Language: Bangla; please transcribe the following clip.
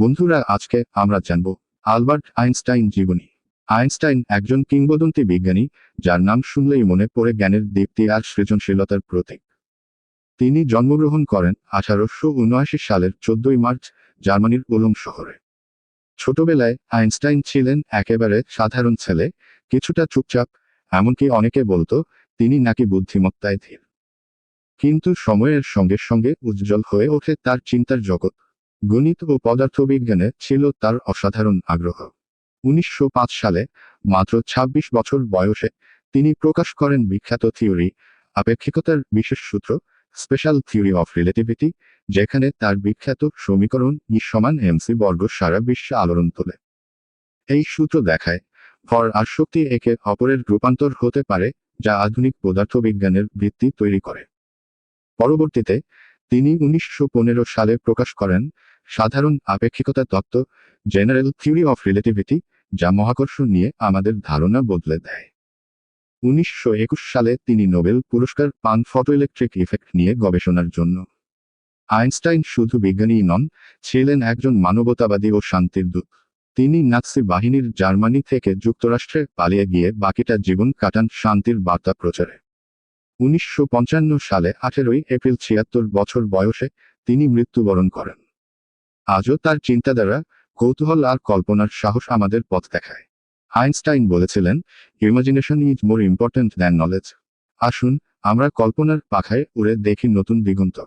বন্ধুরা, আজকে আমরা জানব আলবার্ট আইনস্টাইন জীবনী। আইনস্টাইন একজন কিংবদন্তি বিজ্ঞানী, যার নাম শুনলেই মনে পড়ে জ্ঞানের দীপ্তি আর সৃজনশীলতার প্রতীক। তিনি জন্মগ্রহণ করেন আঠারোশো উনআশি সালের চোদ্দই মার্চ, জার্মানির উলম শহরে। ছোটবেলায় আইনস্টাইন ছিলেন একেবারে সাধারণ ছেলে, কিছুটা চুপচাপ, এমনকি অনেকে বলতো তিনি নাকি বুদ্ধিমত্তায় ধীর। কিন্তু সময়ের সঙ্গে সঙ্গে উজ্জ্বল হয়ে ওঠে তার চিন্তার জগৎ। গণিত ও পদার্থবিজ্ঞানে ছিল তার অসাধারণ আগ্রহ। উনিশশো পাঁচ সালে, মাত্র ২৬ বছর বয়সে, তিনি প্রকাশ করেন বিখ্যাত থিওরি আপেক্ষিকতার বিশেষ সূত্র, স্পেশাল থিওরি অফ রিলেটিভিটি, যেখানে তার বিখ্যাত সমীকরণ ই সমান এমসি বর্গ সারা বিশ্বে আলোড়ন তোলে। এই সূত্র দেখায়, ভর আর শক্তি একে অপরের রূপান্তর হতে পারে, যা আধুনিক পদার্থবিজ্ঞানের ভিত্তি তৈরি করে। পরবর্তীতে, তিনি উনিশশো পনেরো সালে প্রকাশ করেন সাধারণ আপেক্ষিকতা তত্ত্ব জেনারেল থিওরি অফ রিলেটিভিটি যা মহাকর্ষ নিয়ে আমাদের ধারণা বদলে দেয়। উনিশশো একুশ সালে তিনি নোবেল পুরস্কার পান ফটোইলেকট্রিক ইফেক্ট নিয়ে গবেষণার জন্য। আইনস্টাইন শুধু বিজ্ঞানীই নন, ছিলেন একজন মানবতাবাদী ও শান্তির দূত। তিনি নাৎসি বাহিনীর জার্মানি থেকে যুক্তরাষ্ট্রে পালিয়ে গিয়ে বাকিটা জীবন কাটান শান্তির বার্তা প্রচারে। উনিশশো পঞ্চান্ন সালে আঠেরোই এপ্রিল ছিয়াত্তর বছর বয়সে তিনি মৃত্যুবরণ করেন। আজও তার চিন্তাধারা, কৌতূহল আর কল্পনার সাহস আমাদের পথ দেখায়। আইনস্টাইন বলেছিলেন imagination is more important than knowledge আসুন, আমরা কল্পনার পাখায় উড়ে দেখি নতুন দিগন্ত।